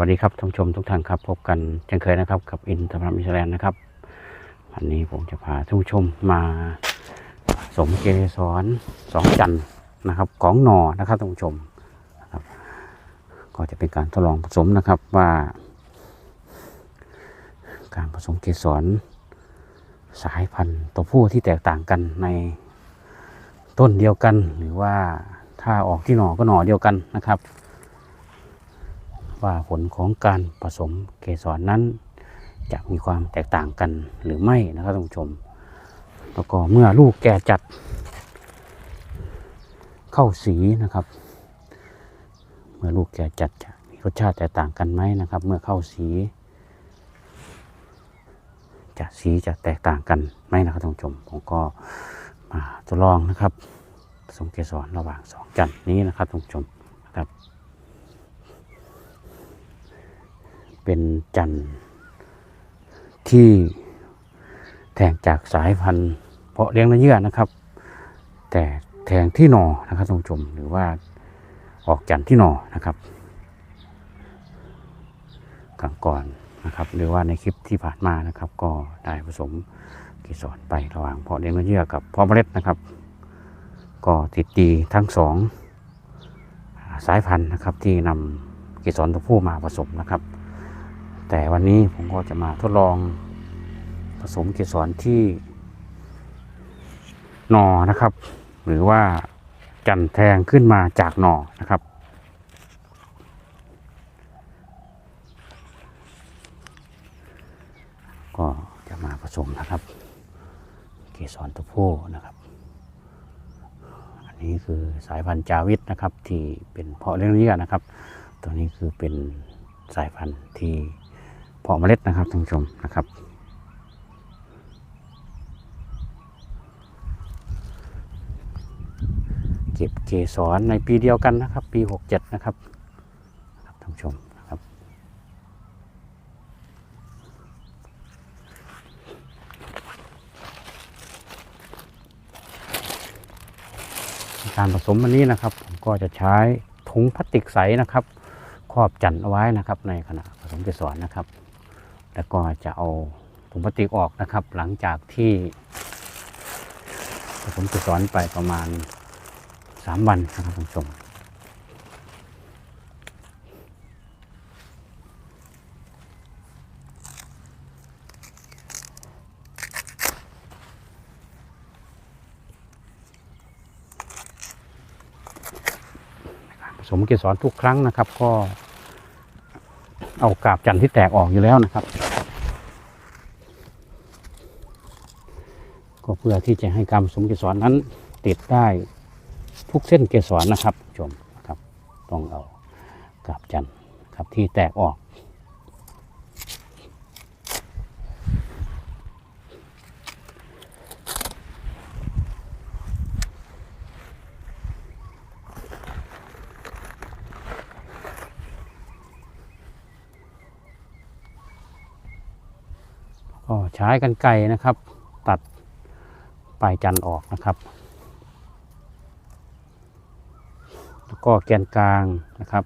วัสดีครับท่านผู้ชมทุกท่านครับ พบกันเช่นเคยนะครับ กับอินทรพรมอิสแลนนะครับ วันนี้ผมจะพาท่านผู้ชมมาสมเกสรสองจันทร์นะครับของหนอนะครับท่านผู้ชมนะครับ ก็จะเป็นการทดลองผสมนะครับว่า การผสมเกสรสายพันธุ์ตัวผู้ที่แตกต่างกันในต้นเดียวกัน หรือว่าถ้าออกที่หนอก็หนอเดียวกันนะครับ ว่าผลของการผสมเกสรนั้น จะมีความแตกต่างกันหรือไม่นะครับท่านผู้ชม แล้วก็เมื่อลูกแก่จัด เข้าสีนะครับ เมื่อลูกแก่จัดจะมีรสชาติแตกต่างกันไหมนะครับ เมื่อเข้าสีจะสีจะแตกต่างกันไหมนะครับท่านผู้ชมผมก็มาทดลองนะครับผสมเกสรระหว่างสองจันทร์นี้นะครับท่านผู้ชมนะครับ เป็นจันทร์ที่แทงจากสายพันธุ์เพาะเลี้ยงเนื้อเยื่อนะครับ แต่แทงที่หนอนะครับท่านผู้ชมหรือว่าออกจันทร์ที่หนอนะครับกลางก่อนนะครับหรือว่าในคลิปที่ผ่านมานะครับ ก็ได้ผสมเกสรไประหว่างเพาะเลี้ยงเนื้อเยื่อกับเพาะเมล็ดนะครับ ก็ติดดีทั้งสองสายพันธุ์นะครับที่นำเกสรตัวผู้มาผสมนะครับ แต่วันนี้ผมก็จะมาทดลองผสมเกสรที่หนอนะครับ หรือว่าจันแทงขึ้นมาจากหนอนะครับ ก็จะมาผสมนะครับ เกสรตัวผู้นะครับ อันนี้คือสายพันธุ์จาวิตนะครับ ที่เป็นเพาะเลี้ยงเยื่อนะครับ ตัวนี้คือเป็นสายพันธุ์ที่ เพาะเมล็ดนะครับท่านผู้ชมนะครับ เก็บเกสรในปีเดียวกันนะครับ ปี 67 นะครับครับท่านผู้ชมนะครับ การผสมวันนี้นะครับ ผมก็จะใช้ถุงพลาสติกใสนะครับครอบจันเอาไว้นะครับในขณะผสมเกสรนะครับ แล้วก็จะเอาถุงพลาสติกออกนะครับ หลังจากที่ ผมเกสรไปประมาณ 3 วันนะครับท่านผู้ชมผสมเกสรทุกครั้งนะครับ ก็เอากาบจันทร์ที่แตกออกอยู่แล้วนะครับ เพื่อที่จะให้การผสมเกสรนั้นติดได้ทุกเส้นเกสรนะครับชมครับต้องเอากาบจันครับที่แตกออกก็ใช้กันไกรนะครับ ตัด ปลายจันทร์ออกนะครับ แล้วก็แกนกลางนะครับ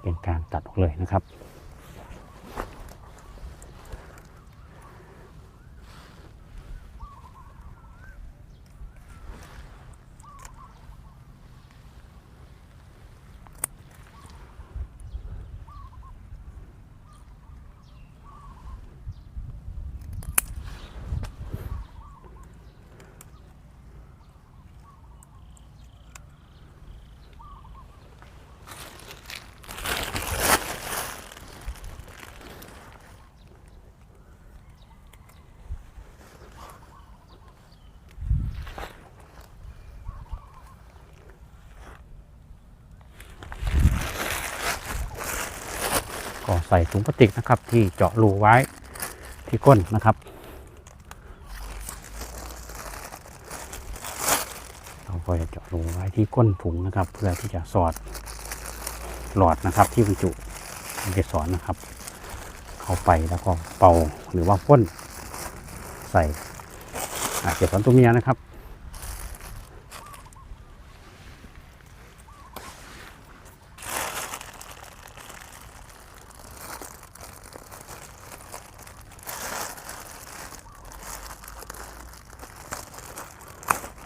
แกนกลางตัดออกเลยนะครับ ก็ใส่ถุงพลาสติกนะครับ ที่เจาะรูไว้ที่ก้นนะครับ เราก็จะเจาะรูไว้ที่ก้นถุงนะครับ เพื่อที่จะสอดหลอดนะครับ ที่บรรจุเกสรนะครับ เข้าไปแล้วก็เป่าหรือว่าพ่นใส่เกสรตัวเมียนะครับ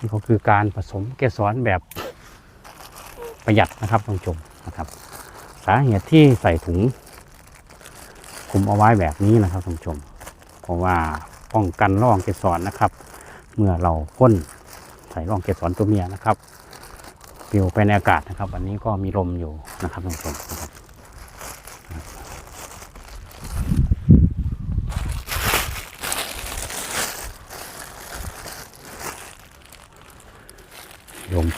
นี่ก็คือการผสมเกสรแบบประหยัดนะครับท่านผู้ชมนะครับ สาเหตุที่ใส่ถุงคลุมเอาไว้แบบนี้นะครับท่านผู้ชม เพราะว่าป้องกันร่องเกสรนะครับ เมื่อเราพ่นใส่ร่องเกสรตัวเมียนะครับปลิวไปในอากาศนะครับ วันนี้ก็มีลมอยู่นะครับท่านผู้ชมนะครับ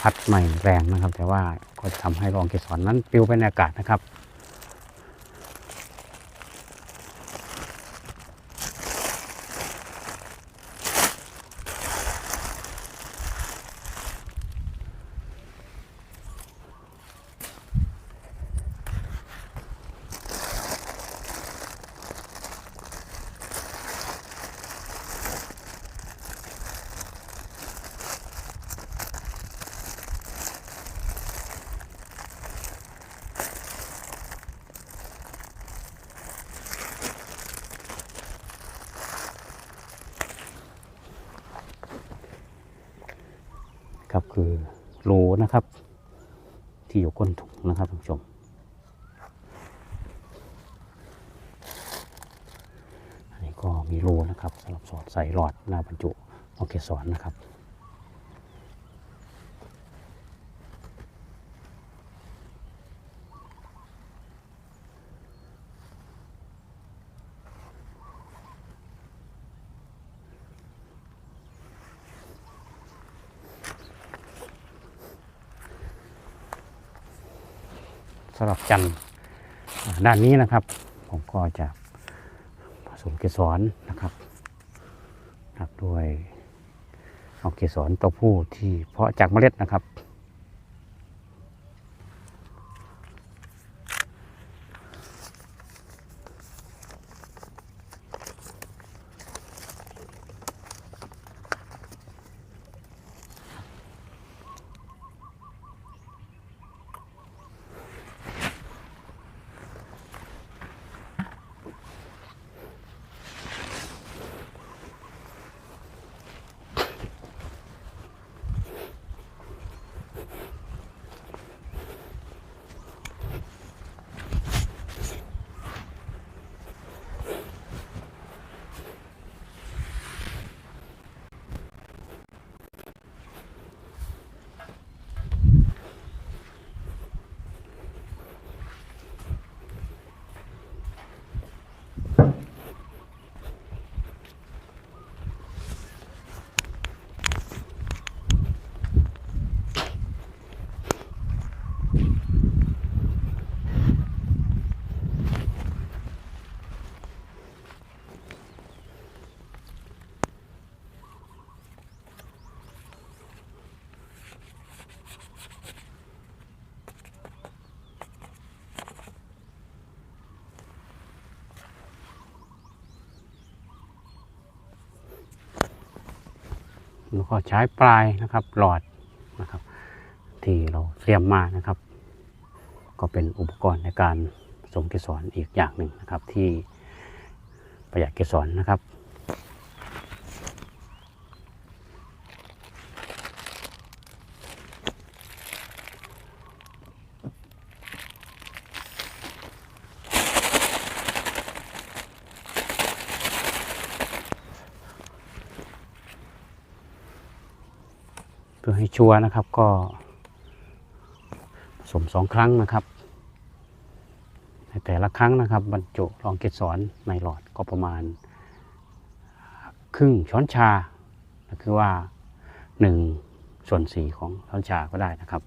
พัดใหม่แรงนะครับ แต่ว่าก็จะทำให้รองเกสรนั้นปลิวไปในอากาศนะครับ ครับคือโหลนะครับ ที่อยู่ก้นถุงนะครับท่านผู้ชม อันนี้ก็มีโลนะครับสำหรับสอดใส่หลอดหน้าบรรจุโอเคสอนนะครับ สำหรับจันทร์ด้านนี้นะครับ ผมก็จะผสมเกสรนะครับนะครับด้วยเอาเกสรตัวผู้ที่เพาะจากเมล็ดนะครับ แล้วก็ใช้ปลายนะครับหลอดนะครับ ที่เราเตรียมมานะครับ ก็เป็นอุปกรณ์ในการผสมเกสรอีกอย่างหนึ่งนะครับ ที่ประหยัดเกสรนะครับ ชัวร์นะครับก็ผสมสองครั้งนะครับ ในแต่ละครั้งนะครับ บรรจุรองเกสรในหลอดก็ประมาณ ครึ่งช้อนชา คือว่าหนึ่งส่วนสี่ของช้อนชาก็ได้นะครับ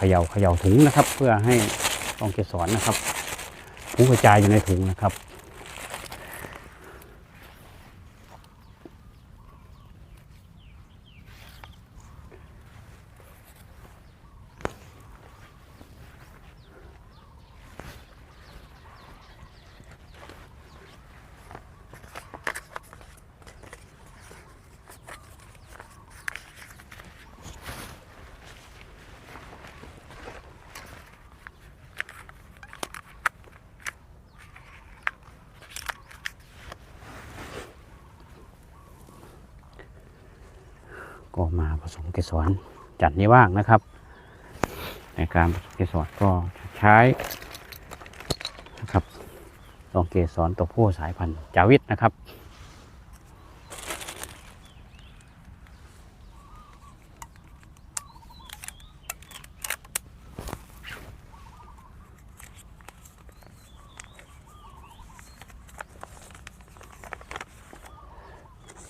ขย่าเขย่าถุงนะครับ เพื่อให้รองเกสรนนะครับฟุ้งกระจายอยู่ในถุงนะครับ ก็มาผสมเกสรจัดนี้ว่างนะครับ ในการผสมเกสรก็ใช้นะครับลองเกสรตัวผู้สายพันธุ์จาวิตนะครับ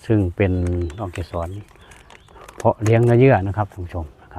ซึ่งเป็นองเกสร เพาะเลี้ยงเนื้อเยื่อนะครับท่านผู้ชมนะ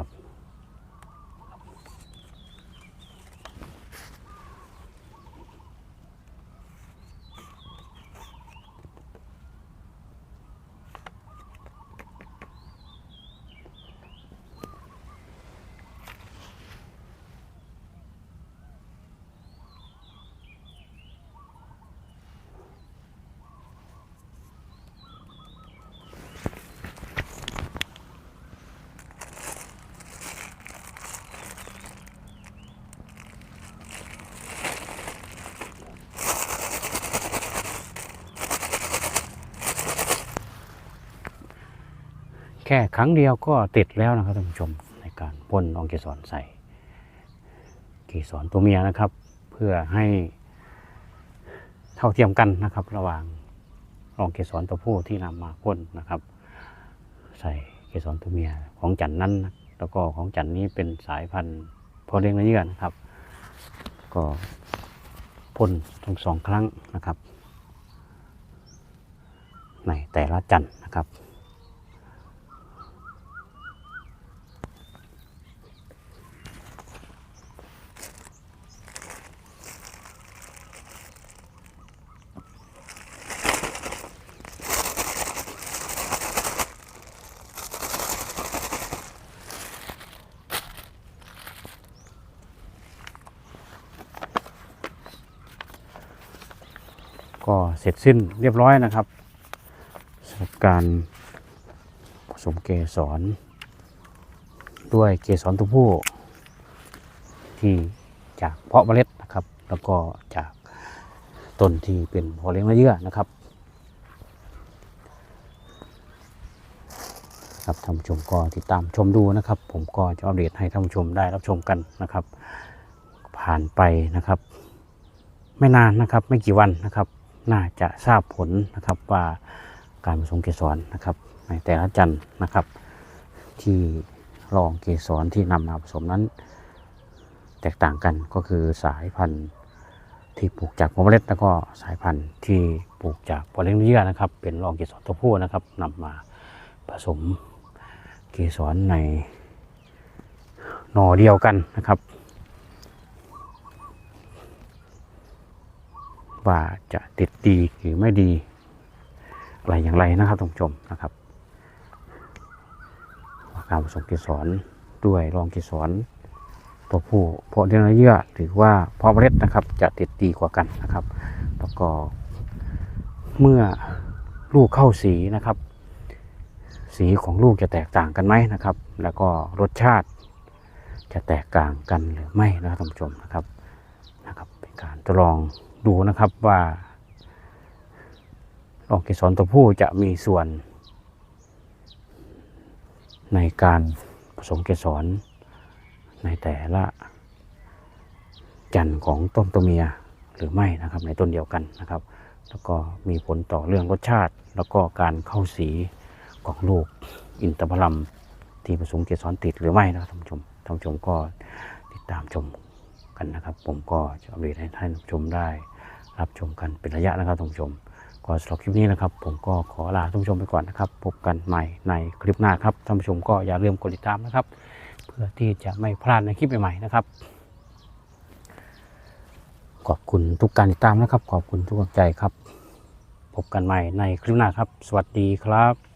แค่ครั้งเดียวก็ติดแล้วนะครับท่านผู้ชมในการพ่นองเกสรใส่เกสรตัวเมียนะครับ เพื่อให้เท่าเทียมกันนะครับ ระหว่างองเกสรตัวผู้ที่นำมาพ่นนะครับ ใส่เกสรตัวเมียของจันนั้นนะแล้วก็ของจันนี้เป็นสายพันธุ์พอเลี้ยงเนื้อเยื่อนะครับ ก็พ่นทั้งสองครั้งนะครับ ในแต่ละจันนะครับ ก็ เสร็จสิ้นเรียบร้อยนะครับสำหรับการผสมเกสรด้วยเกสรตัวผู้ที่จากเพาะเมล็ดนะครับ แล้วก็จากต้นที่เป็นพอเลี้ยงเนื้อเยื่อนะครับครับท่านผู้ชมก็ติดตามชมดูนะครับ ผมก็จะอัปเดตให้ท่านผู้ชมได้รับชมกันนะครับ ผ่านไปนะครับ ไม่นานนะครับ ไม่กี่วันนะครับ น่าจะทราบผลนะครับว่าการผสมเกสรนะครับ ในแต่ละจันทร์นะครับ ที่รองเกสรที่นำมาผสมนั้น แตกต่างกันก็คือสายพันธุ์ที่ปลูกจากผลเมล็ดแล้วก็สายพันธุ์ที่ปลูกจากพอเลี้ยงเยื่อนะครับ เป็นรองเกสรตัวผู้นะครับนำมาผสมเกสรในหน่อเดียวกันนะครับ ว่าจะติดดีหรือไม่ดีอะไรอย่างไรนะครับท่านผู้ชมนะครับการผสมเกสรด้วยรองเกสรตัวผู้เพาะเลี้ยงเนื้อเยื่อหรือว่าเพาะเมล็ดนะครับจะติดดีกว่ากันนะครับแล้วก็เมื่อลูกเข้าสีนะครับ สีของลูกจะแตกต่างกันไหมนะครับ แล้วก็รสชาติจะแตกต่างกันหรือไม่นะครับท่านผู้ชมนะครับนะครับ เป็นการทดลอง ดูนะครับว่าลองเกสรตัวผู้จะมีส่วน ในการผสมเกสรในแต่ละจันทร์ของต้นตัวเมียหรือไม่นะครับในต้นเดียวกันนะครับ แล้วก็มีผลต่อเรื่องรสชาติ แล้วก็การเข้าสีของลูกอินทผลัมที่ผสมเกสรติดหรือไม่นะครับท่านผู้ชมท่านผู้ชมก็ติดตามชมกันนะครับ ผมก็จะอัปเดตให้ท่านผู้ชมได้ รับชมกันเป็นระยะนะครับท่านผู้ชมก็สำหรับคลิปนี้นะครับ ผมก็ขอลาท่านผู้ชมไปก่อนนะครับ พบกันใหม่ในคลิปหน้าครับท่านผู้ชมก็อย่าลืมกดติดตามนะครับ เพื่อที่จะไม่พลาดในคลิปใหม่ๆนะครับ ขอบคุณทุกการติดตามนะครับ ขอบคุณทุกกำลังใจครับ พบกันใหม่ในคลิปหน้าครับ สวัสดีครับ